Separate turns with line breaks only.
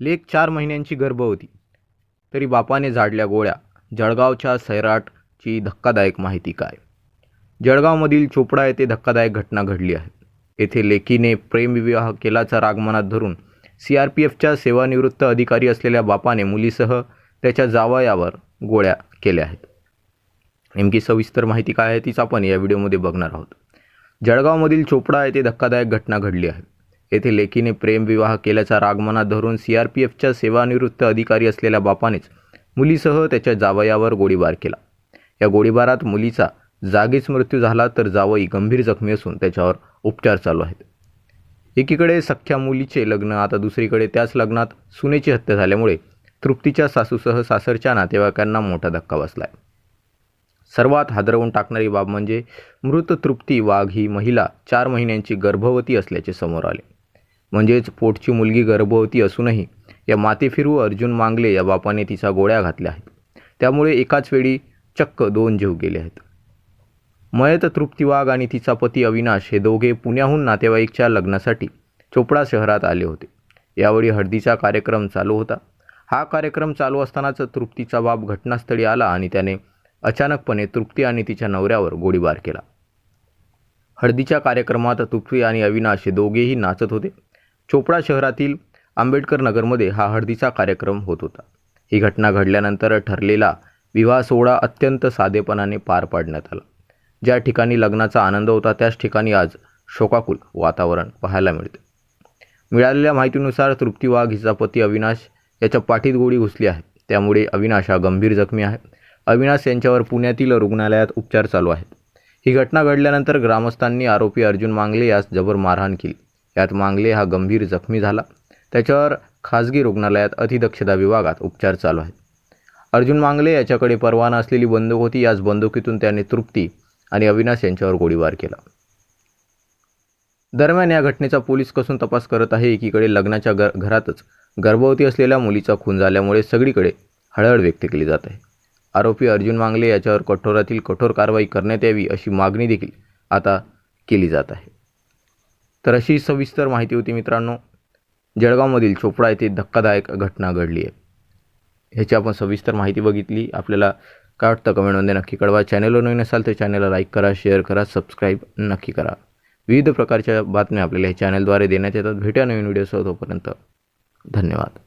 लेक चार महिन्यांची गर्भवती तरी बापाने झाडल्या गोळ्या. जळगावच्या सैराटची धक्कादायक माहिती काय? जळगावमधील चोपडा येथे धक्कादायक घटना घडली आहे. येथे लेकीने प्रेमविवाह केल्याचा राग मनात धरून सी आर पी एफच्या सेवानिवृत्त अधिकारी असलेल्या बापाने मुलीसह त्याच्या जावयावर गोळ्या केल्या आहेत. नेमकी सविस्तर माहिती काय आहे तीच आपण या व्हिडिओमध्ये बघणार आहोत. जळगावमधील चोपडा येथे धक्कादायक घटना घडली आहे. येथे लेकीने प्रेमविवाह केल्याचा राग मनात धरून सी आर पी एफच्या सेवानिवृत्त अधिकारी असलेल्या बापानेच मुलीसह त्याच्या जावयावर गोळीबार केला. या गोळीबारात मुलीचा जागीच मृत्यू झाला तर जावई गंभीर जखमी असून त्याच्यावर उपचार चालू आहेत. एकीकडे सख्ख्या मुलीचे लग्न आता दुसरीकडे त्याच लग्नात सुनेची हत्या झाल्यामुळे तृप्तीच्या सासूसह सासरच्या नातेवाईकांना मोठा धक्का बसला आहे सर्वात हादरवून टाकणारी बाब म्हणजे मृत तृप्ती वाघ ही महिला चार महिन्यांची गर्भवती असल्याचे समोर आले. म्हणजेच पोटची मुलगी गर्भवती असूनही या मातेफिरू अर्जुन मांगले या बापाने तिचा गोळ्या घातल्या आहेत. त्यामुळे एकाच वेळी चक्क दोन जीव गेले आहेत. मयत तृप्ती वाघ आणि तिचा पती अविनाश हे दोघे पुण्याहून नातेवाईकच्या लग्नासाठी चोपडा शहरात आले होते. यावेळी हळदीचा कार्यक्रम चालू होता. हा कार्यक्रम चालू असतानाच तृप्तीचा बाप घटनास्थळी आला आणि त्याने अचानकपणे तृप्ती आणि तिच्या नवऱ्यावर गोळीबार केला. हळदीच्या कार्यक्रमात तृप्ती आणि अविनाश हे दोघेही नाचत होते. चोपडा शहरातील आंबेडकर नगरमध्ये हा हळदीचा कार्यक्रम होत होता. ही घटना घडल्यानंतर ठरलेला विवाह सोहळा अत्यंत साधेपणाने पार पाडण्यात आला. ज्या ठिकाणी लग्नाचा आनंद होता त्याच ठिकाणी आज शोकाकुल वातावरण पाहायला मिळते. मिळालेल्या माहितीनुसार तृप्ती वाघ हिचा पती अविनाश याच्या पाठीत गोळी घुसली आहे. त्यामुळे अविनाश हा गंभीर जखमी आहे. अविनाश यांच्यावर पुण्यातील रुग्णालयात उपचार चालू आहेत. ही घटना घडल्यानंतर ग्रामस्थांनी आरोपी अर्जुन मांगले यास जबर मारहाण केली. यात मांगले हा गंभीर जखमी झाला. त्याच्यावर खाजगी रुग्णालयात अतिदक्षता विभागात उपचार चालू आहेत. अर्जुन मांगले याच्याकडे परवाना असलेली बंदूक होती. याच बंदुकीतून त्याने तृप्ती आणि अविनाश यांच्यावर गोळीबार केला. दरम्यान या घटनेचा पोलीस कसून तपास करत आहे. एकीकडे लग्नाच्या ग घरातच गर्भवती असलेल्या मुलीचा खून झाल्यामुळे सगळीकडे हळहळ व्यक्त केली जात आहे. आरोपी अर्जुन मांगले याच्यावर कठोरातील कठोर कारवाई करण्यात यावी अशी मागणी देखील आता केली जात आहे. तर अशी सविस्तर माहिती होती मित्रांनो. जळगावमधील चोपडा येथे धक्कादायक घटना घडली आहे. ह्याची आपण सविस्तर माहिती बघितली. आपल्याला काय वाटतं कमेंटमध्ये नक्की कळवा. चॅनलवर नवीन असाल तर चॅनलला लाईक करा शेअर करा सबस्क्राईब नक्की करा. विविध प्रकारच्या बातम्या आपल्याला या चॅनलद्वारे देण्यात येतात. भेटूया नवीन व्हिडिओसह तोपर्यंत. धन्यवाद.